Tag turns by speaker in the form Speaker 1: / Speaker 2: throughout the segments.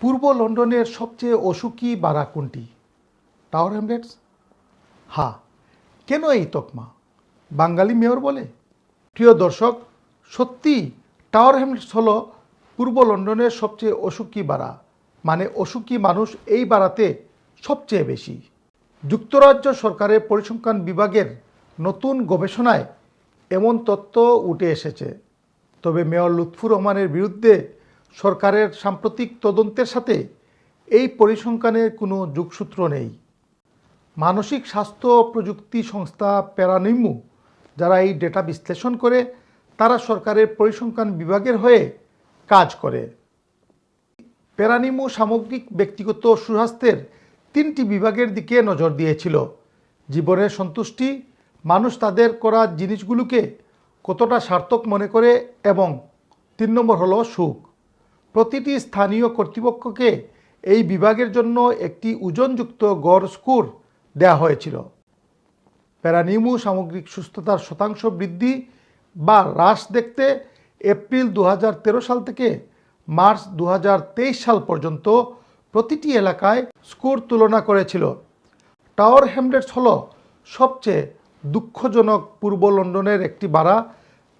Speaker 1: পূর্ব লন্ডনের সবচেয়ে অসুখী বাড়া কোনটি? টাওয়ার হ্যামলেটস হা, কেন এই তকমা? বাঙালি মেয়র বলে? প্রিয় দর্শক, সত্যি টাওয়ার হ্যামলেটস হলো পূর্ব লন্ডনের সবচেয়ে অসুখী বাড়া মানে অসুখী মানুষ এই বাড়াতে সবচেয়ে বেশি। যুক্তরাজ্য সরকারের পরিসংখ্যান বিভাগের নতুন গবেষণায় এমন তথ্য উঠে এসেছে। তবে মেয়র লুৎফুর রহমানের বিরুদ্ধে সরকারের সাম্প্রতিক তদন্তের সাথে এই পরিসংখ্যানের কোনো যোগসূত্র নেই। মানসিক স্বাস্থ্য প্রযুক্তি সংস্থা প্যারানিমু যারা এই ডেটা বিশ্লেষণ করে, তারা সরকারের পরিসংখ্যান বিভাগের হয়ে কাজ করে। প্যারানিমু সামগ্রিক ব্যক্তিগত সুস্বাস্থ্যের তিনটি বিভাগের দিকে নজর দিয়েছিল। জীবনের সন্তুষ্টি, মানুষ তাদের করা জিনিসগুলোকে কতটা সার্থক মনে করে এবং তিন নম্বর হলো সুখ। প্রতিটি স্থানীয় কর্তৃপক্ষকে এই বিভাগের জন্য একটি ওজনযুক্ত গড় স্কোর দেওয়া হয়েছিল। প্যারানিমু সামগ্রিক সুস্থতার শতাংশ বৃদ্ধি বা হ্রাস দেখতে এপ্রিল দু হাজার তেরো সাল থেকে মার্চ দু হাজার তেইশ সাল পর্যন্ত প্রতিটি এলাকায় স্কোর তুলনা করেছিল। টাওয়ার হ্যামলেটস হল সবচেয়ে দুঃখজনক পূর্ব লন্ডনের একটি বাড়া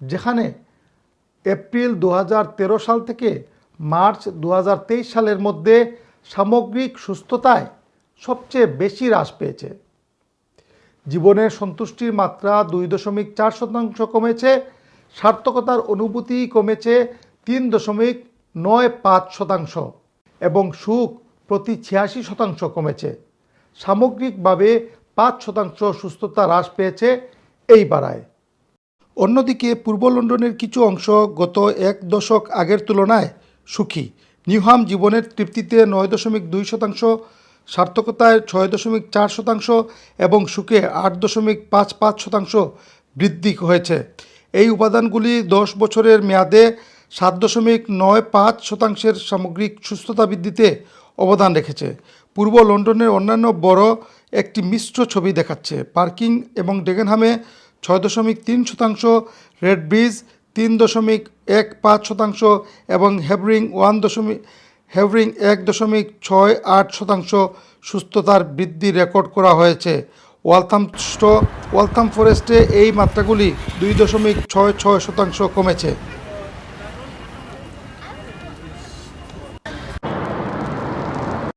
Speaker 1: যেখানে এপ্রিল দু হাজার তেরো সাল থেকে মার্চ দু হাজার তেইশ সালের মধ্যে সামগ্রিক সুস্থতায় সবচেয়ে বেশি হ্রাস পেয়েছে। জীবনের সন্তুষ্টির মাত্রা দুই দশমিক চার শতাংশ কমেছে, সার্থকতার অনুভূতি কমেছে তিন দশমিক নয় পাঁচ শতাংশ এবং সুখ প্রতি ছিয়াশি শতাংশ কমেছে। সামগ্রিকভাবে পাঁচ শতাংশ সুস্থতা হ্রাস পেয়েছে এই বাড়ায় অন্যদিকে পূর্ব লন্ডনের কিছু অংশ গত এক দশক আগের তুলনায় সুখী। নিউহাম জীবনের তৃপ্তিতে নয় দশমিক দুই শতাংশ, সার্থকতায় ছয় দশমিক চার শতাংশ এবং সুখে আট দশমিক পাঁচ পাঁচ শতাংশ বৃদ্ধি হয়েছে। এই উপাদানগুলি দশ বছরের মেয়াদে সাত দশমিক নয় পাঁচ শতাংশের সামগ্রিক সুস্থতা বৃদ্ধিতে অবদান রেখেছে। পূর্ব লন্ডনের অন্যান্য বড় একটি মিশ্র ছবি দেখাচ্ছে। পার্কিং এবং ডেগেনহামে ছয় দশমিক তিন শতাংশ, রেড ব্রিজ তিন দশমিক এক পাঁচ শতাংশ এবং হেভরিং ওয়ান দশমিক হেভরিং এক দশমিক ছয় আট শতাংশ সুস্থতার বৃদ্ধি রেকর্ড করা হয়েছে। ওয়ালথামস্ট, ওয়ালথাম ফরেস্টে এই মাত্রাগুলি দুই দশমিক ছয় ছয় শতাংশ কমেছে।